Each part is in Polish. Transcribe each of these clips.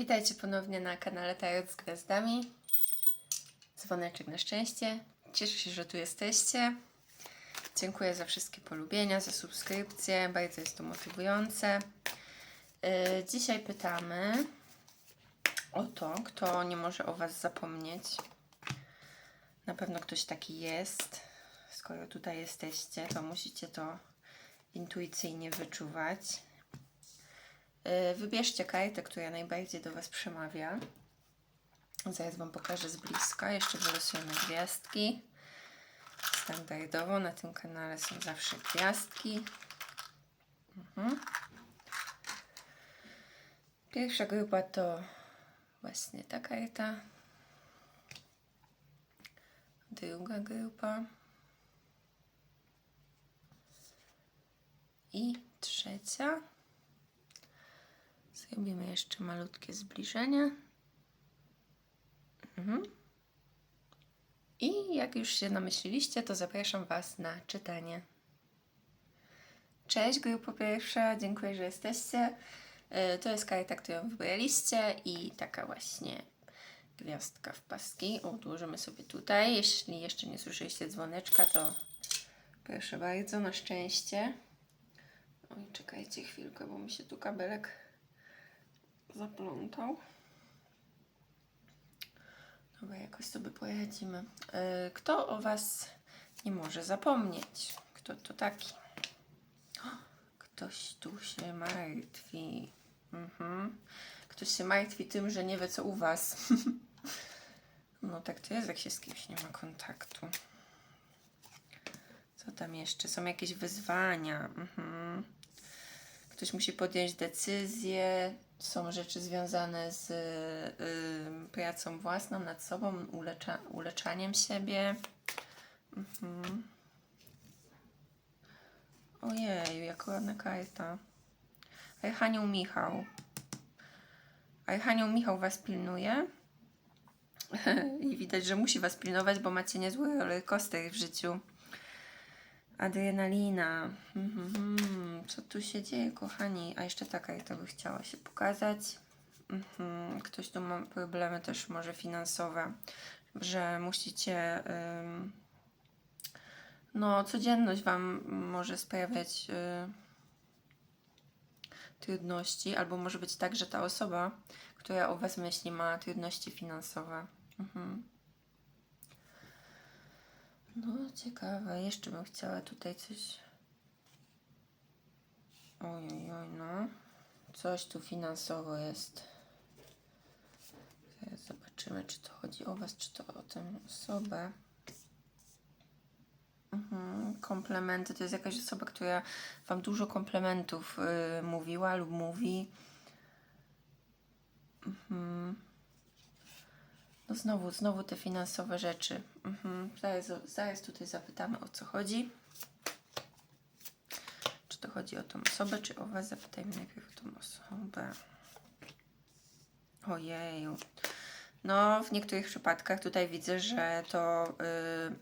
Witajcie ponownie na kanale Tarot z Gwiazdami. Dzwoneczek na szczęście. Cieszę się, że tu jesteście. Dziękuję za wszystkie polubienia, za subskrypcje. Bardzo jest to motywujące. Yy, Dzisiaj pytamy o to, kto nie może o Was zapomnieć. Na pewno ktoś taki jest. Skoro tutaj jesteście, to musicie to intuicyjnie wyczuwać. Yy, Wybierzcie kartę, która najbardziej do Was przemawia. Zaraz Wam pokażę z bliska. Jeszcze wylosujemy gwiazdki. Standardowo na tym kanale są zawsze gwiazdki. Mhm. Pierwsza grupa to właśnie ta karta. Druga grupa. I trzecia. Zrobimy jeszcze malutkie zbliżenie. Mhm. I jak już się namyśliliście, to zapraszam Was na czytanie. Cześć, grupo pierwsza, dziękuję, że jesteście. E, To jest karta, którą wybraliście i taka właśnie gwiazdka w paski. Odłożymy sobie tutaj. Jeśli jeszcze nie słyszeliście dzwoneczka, to proszę bardzo, na szczęście. Oj, czekajcie chwilkę, bo mi się tu kabelek zaplątał. Dobra, jakoś sobie poradzimy. Yy, Kto o Was nie może zapomnieć? Kto to taki? Ktoś tu się martwi. Mhm. Ktoś się martwi tym, że nie wie co u Was. no tak to jest, jak się z kimś nie ma kontaktu. Co tam jeszcze? Są jakieś wyzwania. Mhm. Ktoś musi podjąć decyzję. Są rzeczy związane z y, pracą własną nad sobą, ulecza, uleczaniem siebie. Mhm. Ojej, jak ładna karta. Archanioł Michał. Archanioł Michał Was pilnuje. I widać, że musi Was pilnować, bo macie niezły rollercoaster w życiu. Adrenalina. Mhm. Co tu się dzieje, kochani? A jeszcze ta karta by chciała się pokazać. Mhm. Ktoś tu ma problemy też może finansowe, że musicie... Ym, no, codzienność Wam może sprawiać y, trudności, albo może być tak, że ta osoba, która o Was myśli, ma trudności finansowe. Mhm. No, ciekawe. Jeszcze bym chciała tutaj coś. Ojej, oj, no. Coś tu finansowo jest. Zobaczymy, czy to chodzi o Was, czy to o tę osobę. Mhm. Komplementy to jest jakaś osoba, która Wam dużo komplementów y, mówiła lub mówi. Mhm. No znowu, znowu te finansowe rzeczy. Mhm. Zaraz, zaraz tutaj zapytamy o co chodzi. Czy to chodzi o tą osobę, czy o Was? Zapytajmy najpierw o tą osobę. Ojeju. No, w niektórych przypadkach tutaj widzę, że to, y,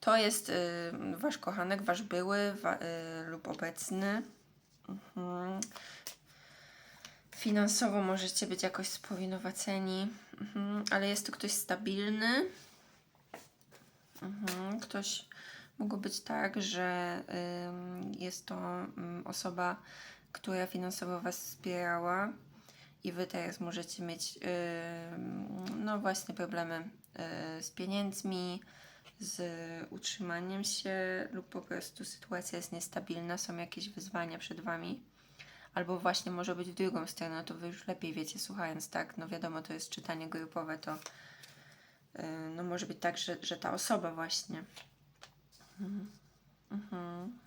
to jest y, Wasz kochanek, Wasz były wa, y, lub obecny. Mhm. Finansowo możecie być jakoś spowinowaceni, mhm. ale jest to ktoś stabilny. Mhm. Ktoś mogło być tak, że jest to osoba, która finansowo Was wspierała i Wy teraz możecie mieć no właśnie problemy y, z pieniędzmi, z utrzymaniem się lub po prostu sytuacja jest niestabilna, są jakieś wyzwania przed Wami. Albo właśnie może być w drugą stronę, no to Wy już lepiej wiecie, słuchając, tak? No wiadomo, to jest czytanie grupowe, to yy, no może być tak, że, że ta osoba właśnie. Mhm. Mhm.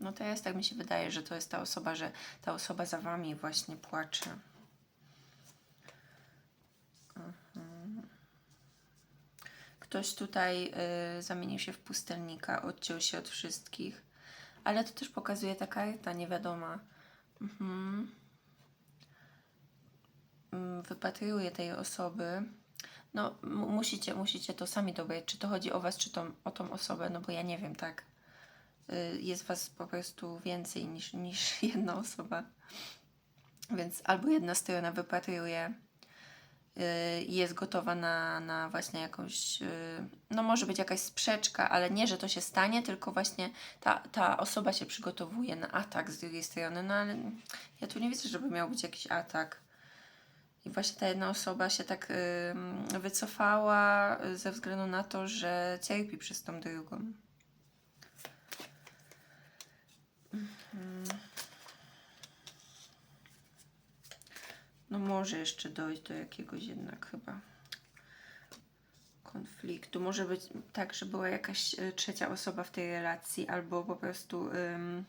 No teraz tak mi się wydaje, że to jest ta osoba, że ta osoba za Wami właśnie płacze. Mhm. Ktoś tutaj y, zamienił się w pustelnika, odciął się od wszystkich, ale to też pokazuje ta karta niewiadoma. Mhm. Mm, Wypatruję tej osoby. No, musicie, musicie to sami dobrać, czy to chodzi o Was, czy to, o tą osobę, no bo ja nie wiem, tak. Y, Jest Was po prostu więcej niż, niż jedna osoba. Więc albo jedna strona wypatruje i jest gotowa na, na właśnie jakąś, y, no może być jakaś sprzeczka, ale nie, że to się stanie, tylko właśnie ta, ta osoba się przygotowuje na atak z drugiej strony, no ale ja tu nie widzę, żeby miał być jakiś atak. I właśnie ta jedna osoba się tak wycofała y, ze względu na to, że cierpi przez tą drugą. No może jeszcze dojść do jakiegoś jednak chyba konfliktu. Może być tak, że była jakaś y, trzecia osoba w tej relacji, albo po prostu ym,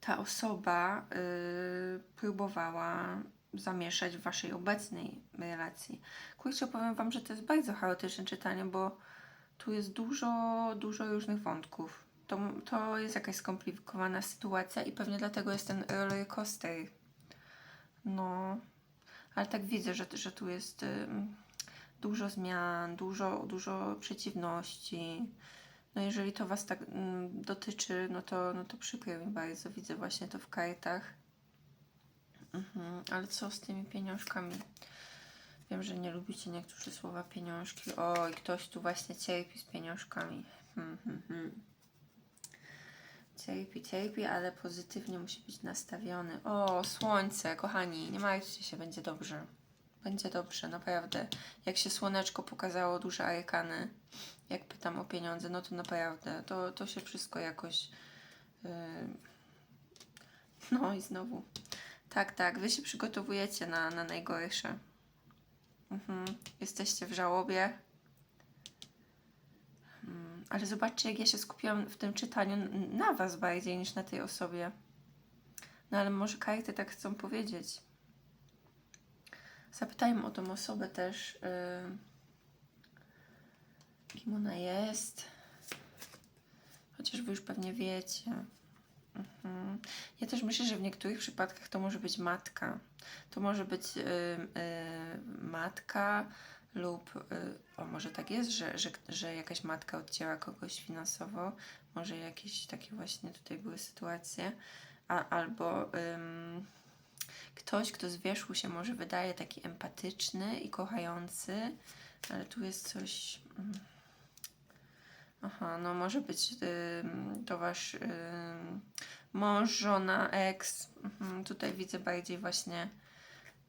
ta osoba y, próbowała zamieszać w waszej obecnej relacji. Kurczę, powiem wam, że to jest bardzo chaotyczne czytanie, bo tu jest dużo, dużo różnych wątków. To, to jest jakaś skomplikowana sytuacja i pewnie dlatego jest ten roller coaster. No, ale tak widzę, że, że tu jest ym, dużo zmian, dużo, dużo przeciwności. No jeżeli to Was tak mm, dotyczy, no to, no to przykro mi bardzo. Widzę właśnie to w kartach. Mhm, ale co z tymi pieniążkami? Wiem, że nie lubicie niektórzy słowa pieniążki. O, i ktoś tu właśnie cierpi z pieniążkami. Hmm. Cierpi, cierpi, ale pozytywnie musi być nastawiony. O, słońce, kochani, nie martwcie się, będzie dobrze. Będzie dobrze, naprawdę. Jak się słoneczko pokazało, duże arkany, jak pytam o pieniądze, no to naprawdę, to, to się wszystko jakoś... Yy... No i znowu. Tak, tak, wy się przygotowujecie na, na najgorsze. Mhm. Jesteście w żałobie. Ale zobaczcie, jak ja się skupiłam w tym czytaniu na was bardziej niż na tej osobie. No ale może karty tak chcą powiedzieć. Zapytajmy o tą osobę też, yy, kim ona jest. Chociaż wy już pewnie wiecie. Mhm. Ja też myślę, że w niektórych przypadkach to może być matka. To może być y, y, matka lub, y, o może tak jest, że, że, że jakaś matka odcięła kogoś finansowo. Może jakieś takie właśnie tutaj były sytuacje. A, albo ym, ktoś, kto z wierzchu się może wydaje taki empatyczny i kochający, ale tu jest coś... mm, Aha, no może być ym, to wasz ym, mąż, żona, ex. Mhm, tutaj widzę bardziej właśnie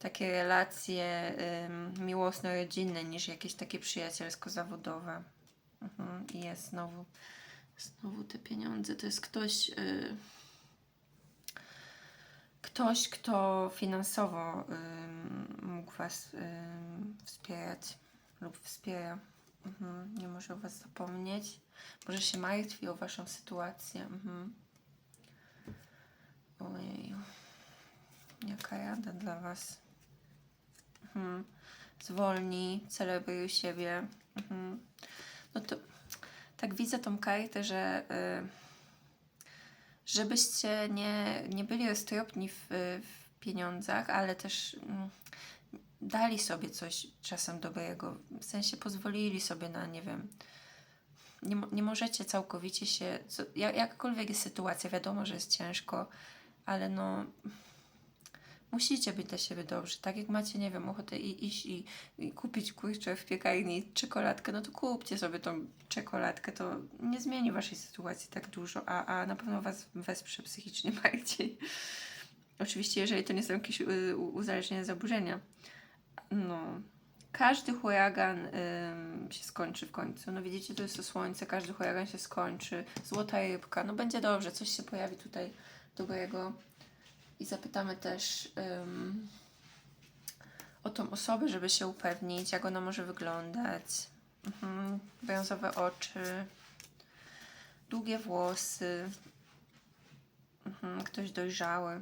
takie relacje ym, miłosno-rodzinne niż jakieś takie przyjacielsko-zawodowe. Mhm, I jest znowu, znowu te pieniądze. To jest ktoś, y, ktoś, kto finansowo ym, mógł was ym, wspierać lub wspiera. Mhm, nie może o Was zapomnieć. Może się martwi o Waszą sytuację. Mhm. Ojej. Jaka rada dla Was. Mhm. Zwolnij, celebruj siebie. Mhm. No to tak widzę tą kartę, że y, żebyście nie, nie byli roztropni w, w pieniądzach, ale też mm, dali sobie coś czasem dobrego, w sensie pozwolili sobie na, nie wiem, nie, nie możecie całkowicie się, co, jak, jakakolwiek jest sytuacja, wiadomo, że jest ciężko, ale no musicie być dla siebie dobrzy, tak jak macie, nie wiem, ochotę i, iść i, i kupić kurczę w piekarni czekoladkę, no to kupcie sobie tą czekoladkę, to nie zmieni waszej sytuacji tak dużo, a, a na pewno was wesprze psychicznie bardziej. Oczywiście, jeżeli to nie są jakieś y, uzależnienia, zaburzenia. No, każdy huragan ym, się skończy w końcu. No widzicie, to jest to słońce, każdy huragan się skończy. Złota rybka, no będzie dobrze, coś się pojawi tutaj dobrego. I zapytamy też ym, o tą osobę, żeby się upewnić, jak ona może wyglądać. Mhm. Oczy, długie włosy, mhm. ktoś dojrzały,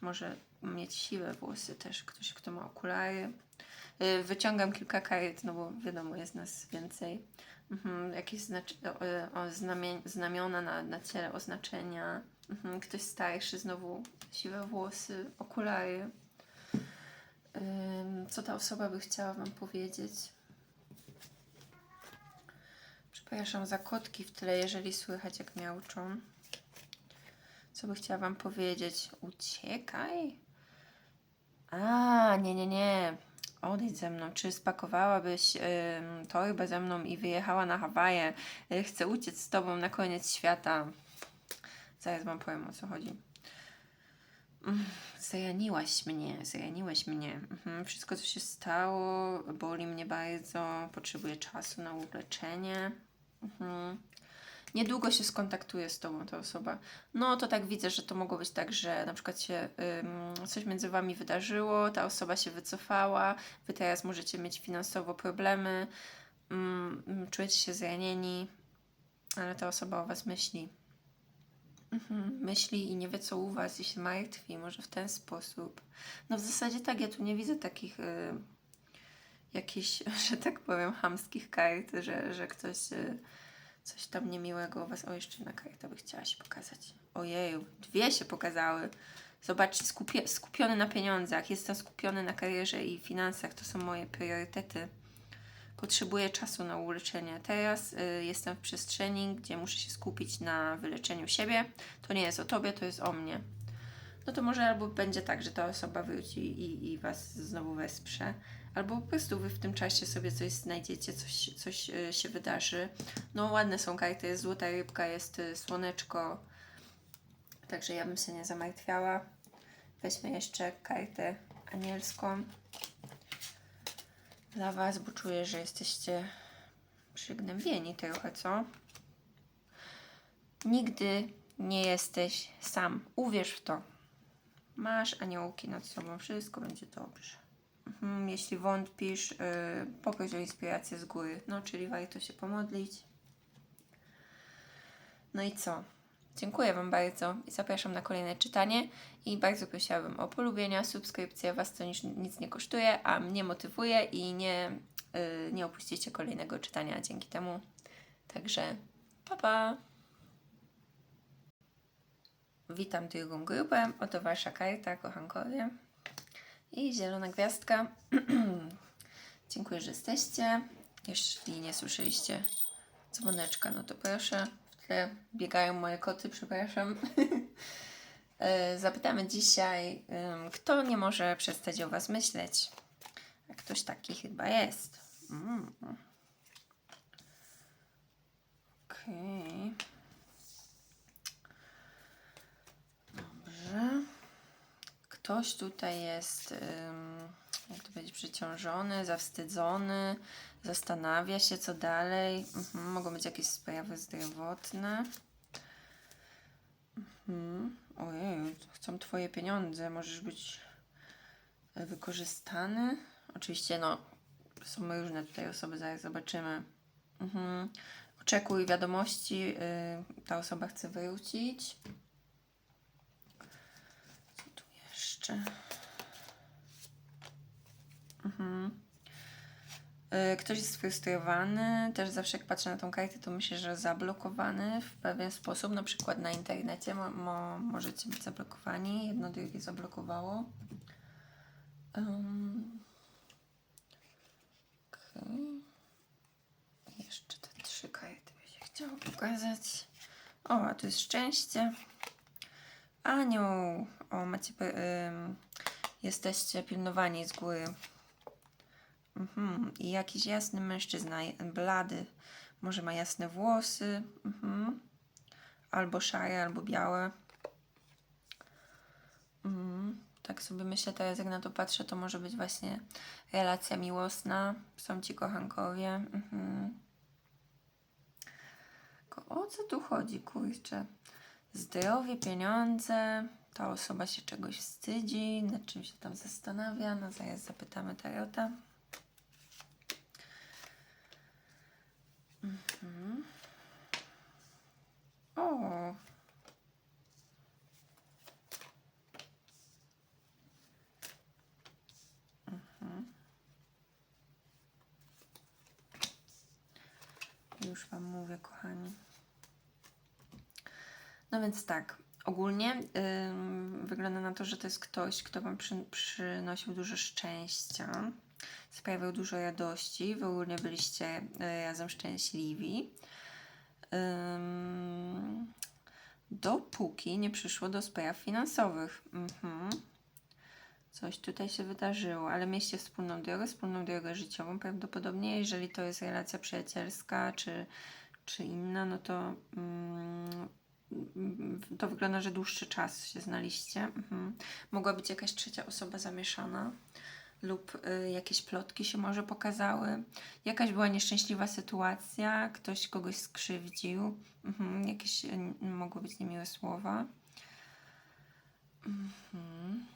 może mieć siwe włosy też, ktoś, kto ma okulary. Wyciągam kilka kart, no bo wiadomo, jest nas więcej. Mhm, jakieś znacz- o, o, znamiona na, na ciele, oznaczenia. Mhm, ktoś starszy, znowu siwe włosy, okulary. Co ta osoba by chciała Wam powiedzieć? Przepraszam za kotki w tle, jeżeli słychać jak miauczą. Co by chciała Wam powiedzieć? Uciekaj? A, nie, nie, nie. odejdź ze mną. Czy spakowałabyś ym, torbę ze mną i wyjechała na Hawaje? Y, chcę uciec z tobą na koniec świata. Zaraz wam powiem o co chodzi. Mm, Zraniłaś mnie, zraniłeś mnie. Mhm. Wszystko, co się stało, boli mnie bardzo. Potrzebuję czasu na uleczenie. Mhm. Niedługo się skontaktuje z tobą ta osoba. No to tak widzę, że to mogło być tak, że na przykład się ym, coś między wami wydarzyło, ta osoba się wycofała, wy teraz możecie mieć finansowo problemy, ym, ym, czujecie się zranieni, ale ta osoba o was myśli. Mhm, myśli i nie wie co u was i się martwi, może w ten sposób. No w zasadzie tak, ja tu nie widzę takich y, jakichś, że tak powiem, chamskich kart, że, że ktoś y, coś tam niemiłego u was. O, jeszcze jedna karta by chciała się pokazać. Ojeju, dwie się pokazały. Zobaczcie, skupie, skupiony na pieniądzach, jestem skupiony na karierze i finansach, to są moje priorytety. Potrzebuję czasu na uleczenie. Teraz y, jestem w przestrzeni, gdzie muszę się skupić na wyleczeniu siebie. To nie jest o tobie, to jest o mnie. No to może albo będzie tak, że ta osoba wróci i, i was znowu wesprze, albo po prostu wy w tym czasie sobie coś znajdziecie, coś, coś y, się wydarzy. No ładne są karty, jest złota rybka, jest y, słoneczko, także ja bym się nie zamartwiała. Weźmy jeszcze kartę anielską dla Was, bo czuję, że jesteście przygnębieni trochę, co? Nigdy nie jesteś sam. Uwierz w to. Masz aniołki nad sobą, wszystko będzie dobrze. Mhm, jeśli wątpisz, yy, poproś o inspirację z góry. No, czyli warto się pomodlić. No i co? Dziękuję Wam bardzo i zapraszam na kolejne czytanie. I bardzo prosiłabym o polubienia, subskrypcję. Was to nic, nic nie kosztuje, a mnie motywuje i nie, yy, nie opuścicie kolejnego czytania dzięki temu. Także pa pa! Witam drugą grupę. Oto Wasza karta, kochankowie. I zielona gwiazdka. Dziękuję, że jesteście. Jeśli nie słyszeliście dzwoneczka, no to proszę. Biegają moje koty, przepraszam. E, Zapytamy dzisiaj, kto nie może przestać o Was myśleć. A ktoś taki chyba jest. Mm. Okej. Dobrze. Ktoś tutaj jest, jak to powiedzieć, przeciążony, zawstydzony, zastanawia się, co dalej. Mhm, mogą być jakieś sprawy zdrowotne. Mhm. Ojej, chcą Twoje pieniądze, możesz być wykorzystany. Oczywiście, no, są różne tutaj osoby, zaraz zobaczymy. Mhm. Oczekuj wiadomości, y, ta osoba chce wrócić. Co tu jeszcze? Mhm. Y, Ktoś jest sfrustrowany, też zawsze jak patrzę na tą kartę, to myślę, że zablokowany w pewien sposób, na przykład na internecie mo, mo, możecie być zablokowani, jedno drugie zablokowało. Um, Okej. Jeszcze te trzy karty by się chciało pokazać. O, a tu jest szczęście. Anioł. O, macie... jesteście pilnowani z góry. Mhm. I jakiś jasny mężczyzna, blady. Może ma jasne włosy. Mhm. Albo szare, albo białe. Mhm. Tak sobie myślę teraz, jak na to patrzę, to może być właśnie relacja miłosna. Są ci kochankowie. Mhm. O co tu chodzi, kurczę? Zdrowie, pieniądze. Ta osoba się czegoś wstydzi, nad czym się tam zastanawia. No zaraz zapytamy Tarota. Mhm. O. Mhm. Już Wam mówię, kochani. No więc tak, ogólnie ym, wygląda na to, że to jest ktoś, kto Wam przy, przynosił dużo szczęścia, sprawiał dużo radości. Wy ogólnie byliście y, razem szczęśliwi. Ym, dopóki nie przyszło do spraw finansowych. Mhm. Coś tutaj się wydarzyło, ale mieliście wspólną drogę, wspólną drogę życiową prawdopodobnie. Jeżeli to jest relacja przyjacielska czy, czy inna, no to mm, to wygląda, że dłuższy czas się znaliście. Mhm. Mogła być jakaś trzecia osoba zamieszana lub y, jakieś plotki się może pokazały. Jakaś była nieszczęśliwa sytuacja, ktoś kogoś skrzywdził, mhm. jakieś y, mogły być niemiłe słowa. Mhm.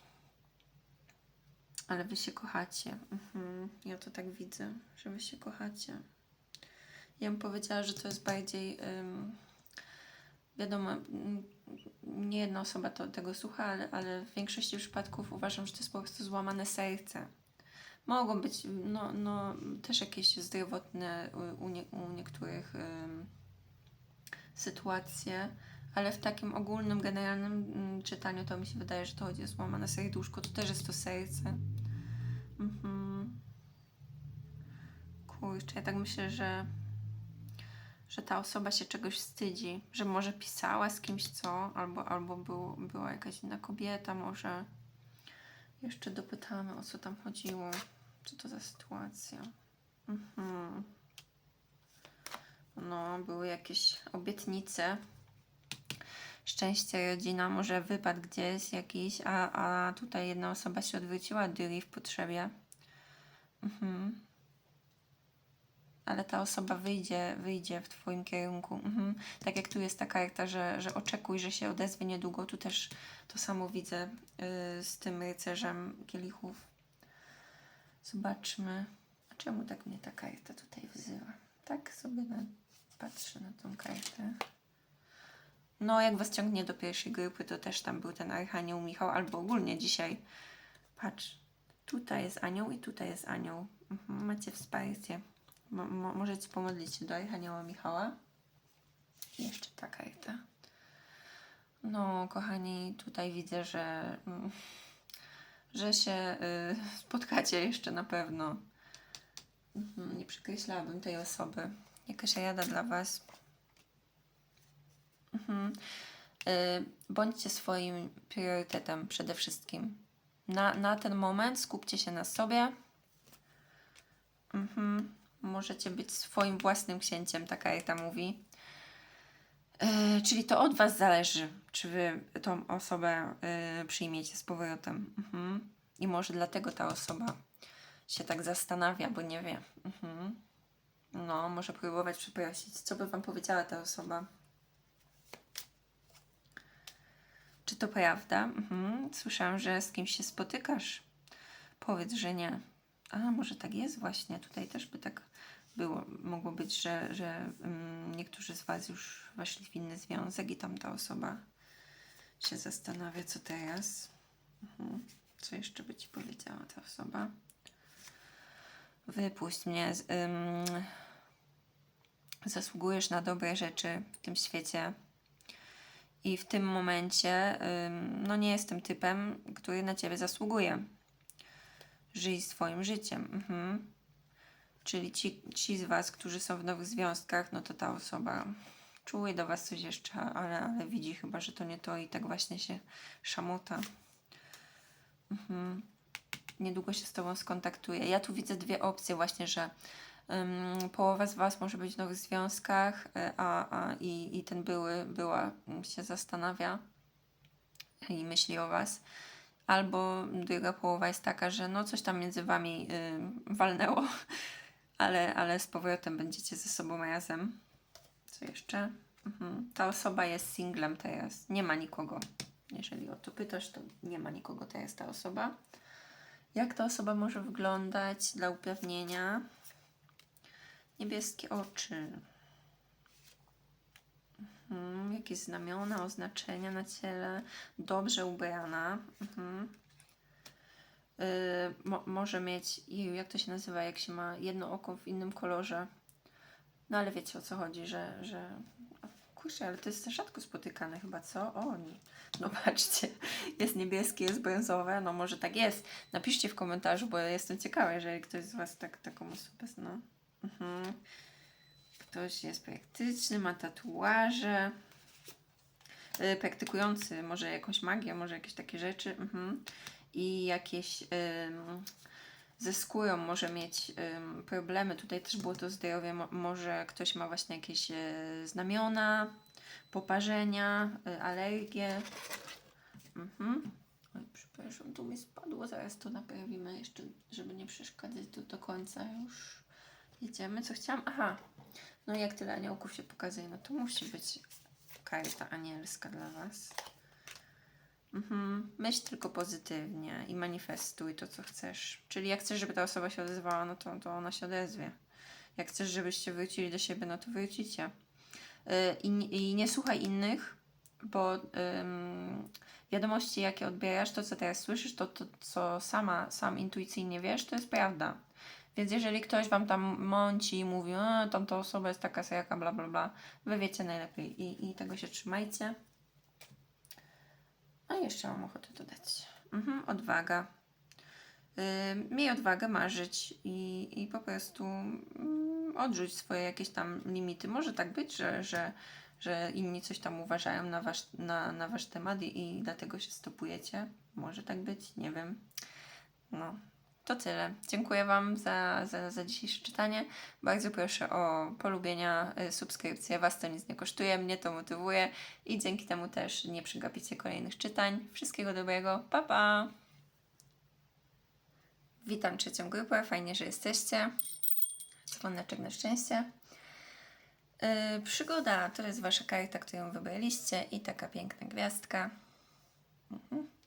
Ale wy się kochacie. Mhm. Ja to tak widzę, że wy się kochacie. Ja bym powiedziała, że to jest bardziej. Wiadomo, mm, nie jedna osoba to, tego słucha, ale, ale w większości przypadków uważam, że to jest po prostu złamane serce. Mogą być no, no, też jakieś zdrowotne u, nie, u niektórych ym, sytuacje, ale w takim ogólnym, generalnym mm, czytaniu to mi się wydaje, że to chodzi o złamane serduszko. To też jest to serce. Mhm. Kurczę, ja tak myślę, że że ta osoba się czegoś wstydzi, że może pisała z kimś co, albo, albo był, była jakaś inna kobieta, może jeszcze dopytamy o co tam chodziło, co to za sytuacja. Mhm. No, były jakieś obietnice, szczęście rodzina, może wypad gdzieś jakiś, a, a tutaj jedna osoba się odwróciła od Yuri w potrzebie. Mhm ale ta osoba wyjdzie, wyjdzie w Twoim kierunku. Mhm. Tak jak tu jest ta karta, że, że oczekuj, że się odezwie niedługo. Tu też to samo widzę yy, z tym rycerzem kielichów. Zobaczmy. A czemu tak mnie ta karta tutaj wzywa? Tak sobie na, patrzę na tą kartę. No, jak was ciągnie do pierwszej grupy, to też tam był ten Archanioł Michał, albo ogólnie dzisiaj. Patrz, tutaj jest anioł i tutaj jest anioł. Mhm, macie wsparcie. Mo, mo, możecie pomodlić się do Archanioła Michała. Jeszcze ta karta. No, kochani, tutaj widzę, że, mm, że się y, spotkacie jeszcze na pewno. Mhm, nie przekreślałabym tej osoby. Jakaś rada dla Was. Mhm. Y, bądźcie swoim priorytetem przede wszystkim. Na, na ten moment skupcie się na sobie. Mhm. Możecie być swoim własnym księciem, taka jak ta mówi. Yy, czyli to od Was zależy, czy Wy tą osobę yy, przyjmiecie z powrotem. Mhm. I może dlatego ta osoba się tak zastanawia, bo nie wie. Mhm. No, może próbować przeprosić. Co by Wam powiedziała ta osoba? Czy to prawda? Mhm. Słyszałam, że z kimś się spotykasz. Powiedz, że nie. A, może tak jest właśnie. Tutaj też by tak było, mogło być, że, że um, niektórzy z Was już weszli w inny związek i tam ta osoba się zastanawia, co teraz. Mhm. Co jeszcze by Ci powiedziała ta osoba? Wypuść mnie. Um, zasługujesz na dobre rzeczy w tym świecie. I w tym momencie, um, no nie jestem typem, który na Ciebie zasługuje. Żyj swoim życiem. Mhm. Czyli ci, ci z Was, którzy są w nowych związkach, no to ta osoba czuje do Was coś jeszcze, ale, ale widzi chyba, że to nie to i tak właśnie się szamota. Mhm. Niedługo się z Tobą skontaktuje. Ja tu widzę dwie opcje właśnie, że um, połowa z Was może być w nowych związkach, e, a, a i, i ten były, była się zastanawia i myśli o Was. Albo druga połowa jest taka, że no coś tam między Wami y, walnęło ale, ale z powrotem będziecie ze sobą razem. Co jeszcze? Mhm. Ta osoba jest singlem teraz. Nie ma nikogo. Jeżeli o to pytasz, to nie ma nikogo teraz ta osoba. Jak ta osoba może wyglądać dla upewnienia? Niebieskie oczy. Mhm. Jakieś znamiona, oznaczenia na ciele. Dobrze ubrana. Mhm. Yy, mo może mieć, i jak to się nazywa, jak się ma jedno oko w innym kolorze. No ale wiecie o co chodzi, że, że kurczę, ale to jest rzadko spotykane chyba, co? O, nie. no patrzcie, jest niebieskie, jest brązowe, no może tak jest. Napiszcie w komentarzu, bo jestem ciekawa, jeżeli ktoś z Was tak, taką osobę zna. Mhm. Ktoś jest praktyczny, ma tatuaże, yy, praktykujący może jakąś magię, może jakieś takie rzeczy. Mhm i jakieś ym, zyskują, może mieć ym, problemy. Tutaj też było to zdrowie, mo- może ktoś ma właśnie jakieś e, znamiona, poparzenia, y, alergie. Mhm. Oj, przepraszam, tu mi spadło, zaraz to naprawimy jeszcze, żeby nie przeszkadzać do, do końca już. Jedziemy, co chciałam? Aha, no jak tyle aniołków się pokazuje, no to musi być karta anielska dla Was. Mhm. Myśl tylko pozytywnie i manifestuj to, co chcesz. Czyli jak chcesz, żeby ta osoba się odezwała, no to, to ona się odezwie. Jak chcesz, żebyście wrócili do siebie, no to wrócicie. Yy, I, I nie słuchaj innych, bo wiadomości, jakie odbierasz, to co teraz słyszysz, to, to co sama, sam intuicyjnie wiesz, to jest prawda. Więc jeżeli ktoś wam tam mąci i mówi, o, tamta osoba jest taka jaka, bla, bla, bla, wy wiecie najlepiej i, i tego się trzymajcie. A jeszcze mam ochotę dodać. Mhm, odwaga. Yy, miej odwagę marzyć i, i po prostu mm, odrzuć swoje jakieś tam limity. Może tak być, że, że, że inni coś tam uważają na wasz, na, na wasz temat i, i dlatego się stopujecie. Może tak być, nie wiem. No, to tyle. Dziękuję Wam za, za, za dzisiejsze czytanie. Bardzo proszę o polubienia, y, subskrypcję. Was to nic nie kosztuje, mnie to motywuje i dzięki temu też nie przegapicie kolejnych czytań. Wszystkiego dobrego. Pa, pa! Witam trzecią grupę. Fajnie, że jesteście. Dzwoneczek na szczęście. Yy, przygoda to jest Wasza karta, którą wybraliście i taka piękna gwiazdka. Mhm.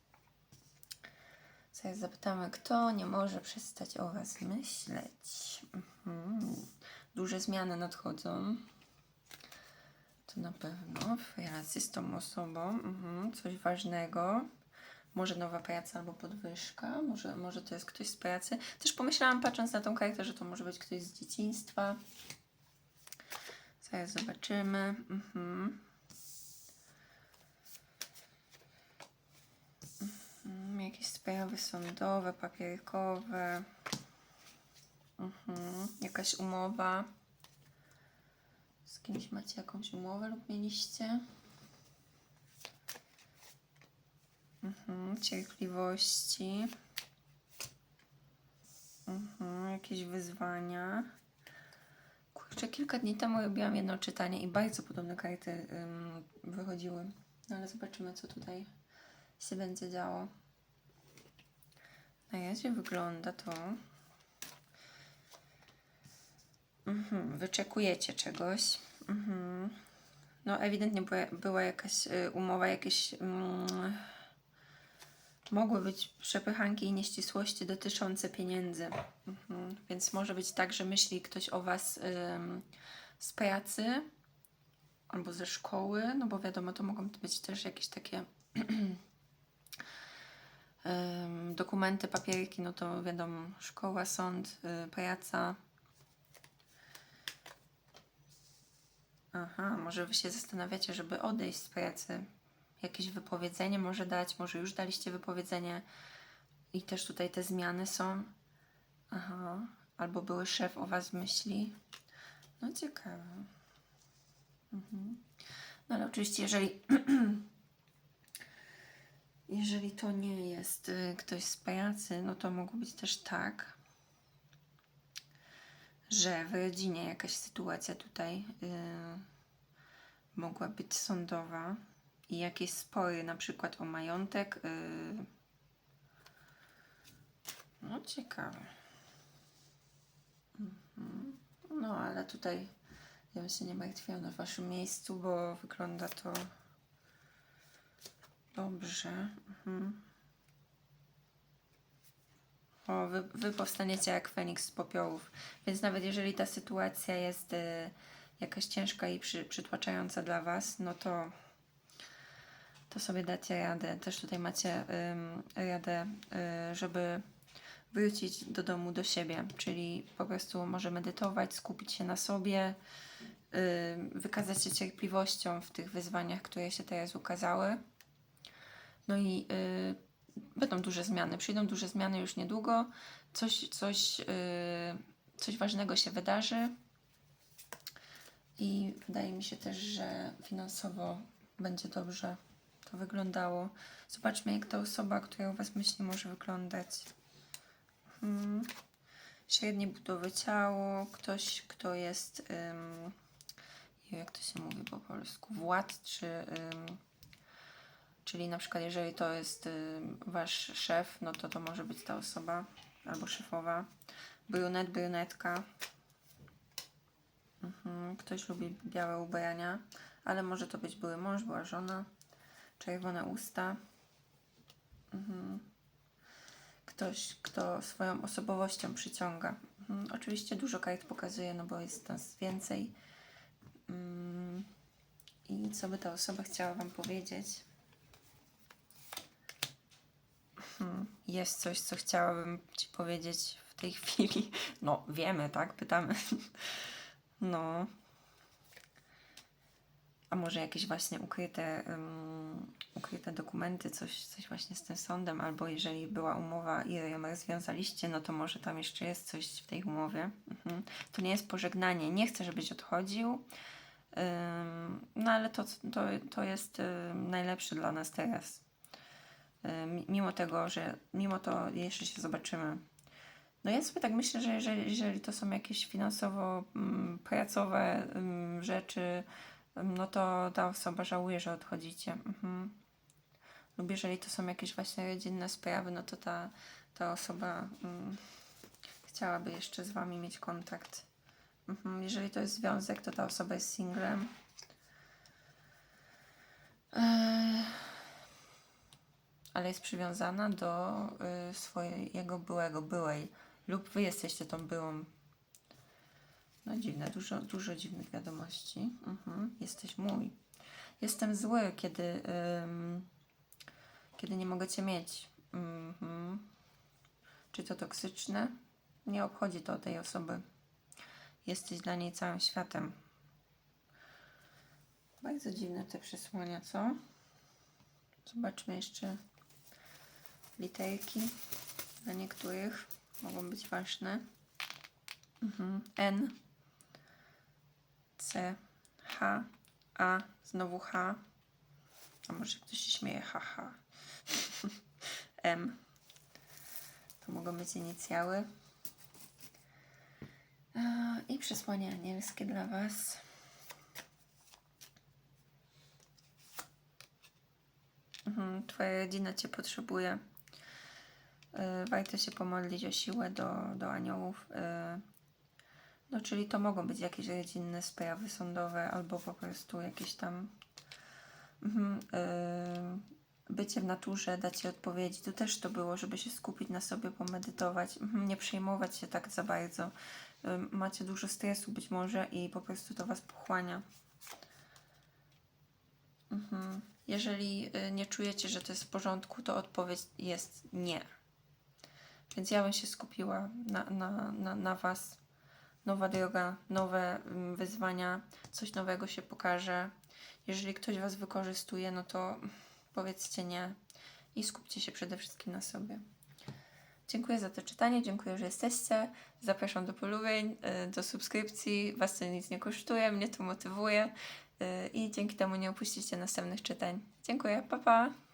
Zaraz zapytamy, kto nie może przestać o Was myśleć. Mhm. Duże zmiany nadchodzą. To na pewno w relacji z tą osobą. Mhm. Coś ważnego. Może nowa praca albo podwyżka. Może, może to jest ktoś z pracy. Też pomyślałam, patrząc na tą kartę, że to może być ktoś z dzieciństwa. Zaraz zobaczymy. Mhm. Jakieś sprawy sądowe, papierkowe. Mhm. Jakaś umowa. Z kimś macie jakąś umowę lub mieliście? Mhm. Cierpliwości. Mhm. Jakieś wyzwania. Kurczę, kilka dni temu robiłam jedno czytanie i bardzo podobne karty ym, wychodziły. No ale zobaczymy, co tutaj się będzie działo. Na razie wygląda to. Mhm, wyczekujecie czegoś. Mhm. No, ewidentnie była, jakaś y, umowa, jakieś. Mm, mogły być przepychanki i nieścisłości dotyczące pieniędzy. Mhm. Więc może być tak, że myśli ktoś o Was ym, z pracy albo ze szkoły, no bo wiadomo, to mogą być też jakieś takie dokumenty, papierki, no to wiadomo, szkoła, sąd, y, praca. Aha, może wy się zastanawiacie, żeby odejść z pracy. Jakieś wypowiedzenie może dać, może już daliście wypowiedzenie i też tutaj te zmiany są. Aha, albo były szef o was myśli. No ciekawe. Mhm. No ale oczywiście, jeżeli Jeżeli to nie jest y, ktoś z pracy, no to mogło być też tak, że w rodzinie jakaś sytuacja tutaj y, mogła być sądowa i jakieś spory, na przykład o majątek. Y, no ciekawe. Mhm. No ale tutaj ja bym się nie martwiła na waszym miejscu, bo wygląda to Dobrze. Mhm. O, wy, wy powstaniecie jak Feniks z popiołów. Więc nawet jeżeli ta sytuacja jest y, jakaś ciężka i przy, przytłaczająca dla Was, no to, to sobie dacie radę. Też tutaj macie ym, radę, y, żeby wrócić do domu, do siebie. Czyli po prostu może medytować, skupić się na sobie, y, wykazać się cierpliwością w tych wyzwaniach, które się teraz ukazały. No i y, będą duże zmiany, przyjdą duże zmiany już niedługo, coś, coś, y, coś ważnego się wydarzy i wydaje mi się też, że finansowo będzie dobrze. to wyglądało. Zobaczmy, jak ta osoba, która u Was myśli, może wyglądać. Hmm. Średniej budowy ciało, ktoś, kto jest, ym, jak to się mówi po polsku, władczy, ym, czyli na przykład jeżeli to jest ym, Wasz szef, no to to może być ta osoba, albo szefowa. Brunet, brunetka. Mhm. Ktoś lubi białe ubrania, ale może to być były mąż, była żona. Czerwone usta. Mhm. Ktoś, kto swoją osobowością przyciąga. Mhm. Oczywiście dużo kart pokazuje, no bo jest nas więcej. Mm. I co by ta osoba chciała Wam powiedzieć? Hmm. Jest coś, co chciałabym Ci powiedzieć w tej chwili. No, wiemy, tak? Pytamy. No. A może jakieś właśnie ukryte, um, ukryte dokumenty, coś, coś właśnie z tym sądem, albo jeżeli była umowa i ją rozwiązaliście, no to może tam jeszcze jest coś w tej umowie. Mhm. To nie jest pożegnanie. Nie chcę, żebyś odchodził, ym, no ale to, to, to jest ym, najlepsze dla nas teraz. Mimo tego, że mimo to jeszcze się zobaczymy. No ja sobie tak myślę, że jeżeli, jeżeli to są jakieś finansowo mm, mm, rzeczy, no to ta osoba żałuje, że odchodzicie. Mhm. Lub jeżeli to są jakieś właśnie rodzinne sprawy, no to ta, ta osoba mm, chciałaby jeszcze z Wami mieć kontakt. Mhm. Jeżeli to jest związek, to ta osoba jest singlem. Eee, ale jest przywiązana do y, swojego byłego, byłej lub wy jesteście tą byłą. No dziwne, dużo, dużo dziwnych wiadomości. Mhm. Jesteś mój. Jestem zły, kiedy, ym, kiedy nie mogę cię mieć. Mhm. Czy to toksyczne? Nie obchodzi to tej osoby. Jesteś dla niej całym światem. Bardzo dziwne te przesłania, co? Zobaczmy jeszcze literki dla niektórych mogą być ważne. Mhm. N, C, H, A, znowu H. A może ktoś się śmieje, haha. M. To mogą być inicjały. A, I przesłania anielskie dla Was. Mhm. Twoja rodzina Cię potrzebuje. Y, warto się pomodlić o siłę do, do aniołów. y, No, czyli to mogą być jakieś rodzinne sprawy sądowe, albo po prostu jakieś tam mhm, y, bycie w naturze, dać odpowiedzi. To też to było, żeby się skupić na sobie, pomedytować, mhm, nie przejmować się tak za bardzo. Macie dużo stresu być może i po prostu to Was pochłania. Mhm. Jeżeli nie czujecie, że to jest w porządku, to odpowiedź jest nie. Więc ja bym się skupiła na, na, na, na Was. Nowa droga, nowe mm, wyzwania, coś nowego się pokaże. Jeżeli ktoś Was wykorzystuje, no to powiedzcie nie i skupcie się przede wszystkim na sobie. Dziękuję za to czytanie, dziękuję, że jesteście. Zapraszam do polubień, y, do subskrypcji. Was to nic nie kosztuje, mnie to motywuje y, i dzięki temu nie opuścicie następnych czytań. Dziękuję, pa pa!